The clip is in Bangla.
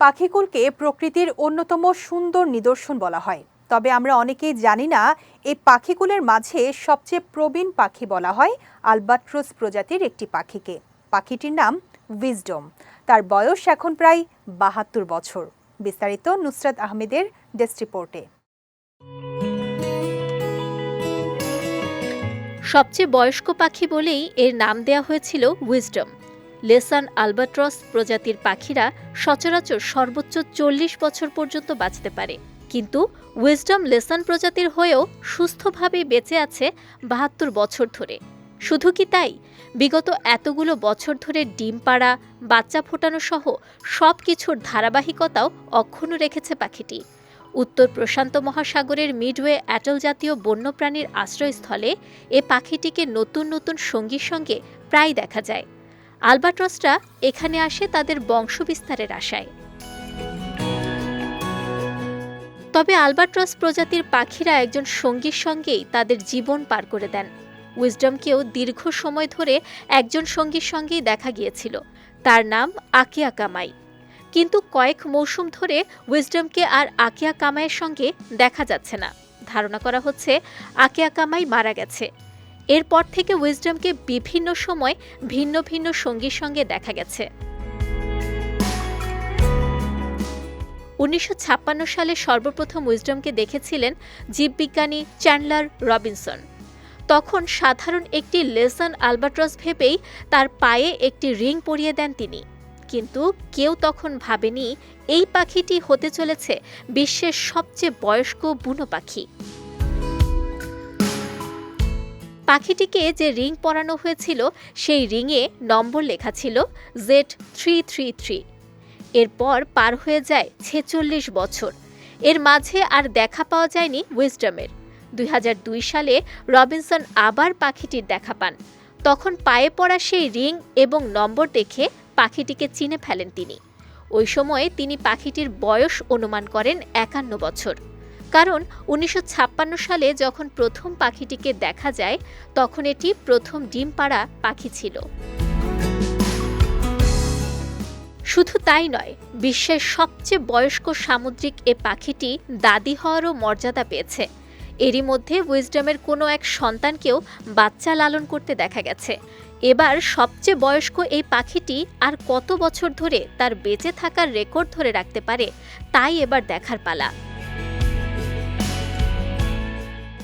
পাখিকুলকে প্রকৃতির অন্যতম সুন্দর নিদর্শন বলা হয়। তবে আমরা অনেকেই জানি না, এই পাখিকুলের মাঝে সবচেয়ে প্রবীণ পাখি বলা হয় আলবাট্রোস প্রজাতির একটি পাখিকে। পাখিটির নাম উইজডম। তার বয়স এখন প্রায় বাহাত্তর বছর। বিস্তারিত নুসরাত আহমেদের ডেস্ক রিপোর্টে। সবচেয়ে বয়স্ক পাখি বলেই এর নাম দেওয়া হয়েছিল উইজডম। লেসান আলবাট্রস প্রজাতির পাখিরা সচরাচর সর্বোচ্চ চল্লিশ বছর পর্যন্ত বাঁচতে পারে। কিন্তু উইজডম লেসান প্রজাতির হয়েও সুস্থভাবে বেঁচে আছে বাহাত্তর বছর ধরে। শুধু কি তাই? বিগত এতগুলো বছর ধরে ডিম পাড়া, বাচ্চা ফোটানো সহ সব কিছুর ধারাবাহিকতাও অক্ষুণ্ণ রেখেছে পাখিটি। উত্তর প্রশান্ত মহাসাগরের মিডওয়ে অ্যাটল জাতীয় বন্যপ্রাণীর আশ্রয়স্থলে এ পাখিটিকে নতুন নতুন সঙ্গীর সঙ্গে প্রায় দেখা যায়। আলবাট্রসরা এখানে আসে তাদের বংশবিস্তারের আশায়। তবে আলবাট্রস প্রজাতির পাখিরা একজন সঙ্গীর সঙ্গেই তাদের জীবন পার করে দেন। উইজডমকেও দীর্ঘ সময় ধরে একজন সঙ্গীর সঙ্গেই দেখা গিয়েছিল। তার নাম আকিয়া কামাই। কিন্তু কয়েক মৌসুম ধরে উইজডমকে আর আকিয়া কামাইয়ের সঙ্গে দেখা যাচ্ছে না। ধারণা করা হচ্ছে আকিয়া কামাই মারা গেছে। এরপর থেকে উইজডমকে বিভিন্ন সময় ভিন্ন ভিন্ন সঙ্গীর সঙ্গে দেখা গেছে। উনিশশো ছাপ্পান্ন সালে সর্বপ্রথম উইজডমকে দেখেছিলেন জীববিজ্ঞানী চ্যান্ডলার রবিনসন। তখন সাধারণ একটি লেসন আলবাট্রস ভেবেই তার পায়ে একটি রিং পরিয়ে দেন তিনি। কিন্তু কেউ তখন ভাবেনি এই পাখিটি হতে চলেছে বিশ্বের সবচেয়ে বয়স্ক বুনো পাখি। পাখিটিকে যে রিং পরানো হয়েছিল, সেই রিংয়ে নম্বর লেখা ছিল জেড থ্রি থ্রি থ্রি এরপর পার হয়ে যায় ছেচল্লিশ বছর। এর মাঝে আর দেখা পাওয়া যায়নি উইজডমের দুই হাজার দুই সালে রবিনসন আবার পাখিটির দেখা পান। তখন পায়ে পড়া সেই রিং এবং নম্বর দেখে পাখিটিকে চিনে ফেলেন তিনি। ওই সময়ে তিনি পাখিটির বয়স অনুমান করেন একান্ন বছর। কারণ উনিশশো ছাপ্পান্ন সালে যখন প্রথম পাখিটিকে দেখা যায়, তখন এটি প্রথম ডিম পাড়া পাখি ছিল। শুধু তাই নয়, বিশ্বের সবচেয়ে বয়স্ক সামুদ্রিক এ পাখিটি দাদি হওয়ারও মর্যাদা পেয়েছে। এরই মধ্যে উইজডমের কোনো এক সন্তানকেও বাচ্চা লালন করতে দেখা গেছে। এবার সবচেয়ে বয়স্ক এই পাখিটি আর কত বছর ধরে তার বেঁচে থাকার রেকর্ড ধরে রাখতে পারে, তাই এবার দেখার পালা।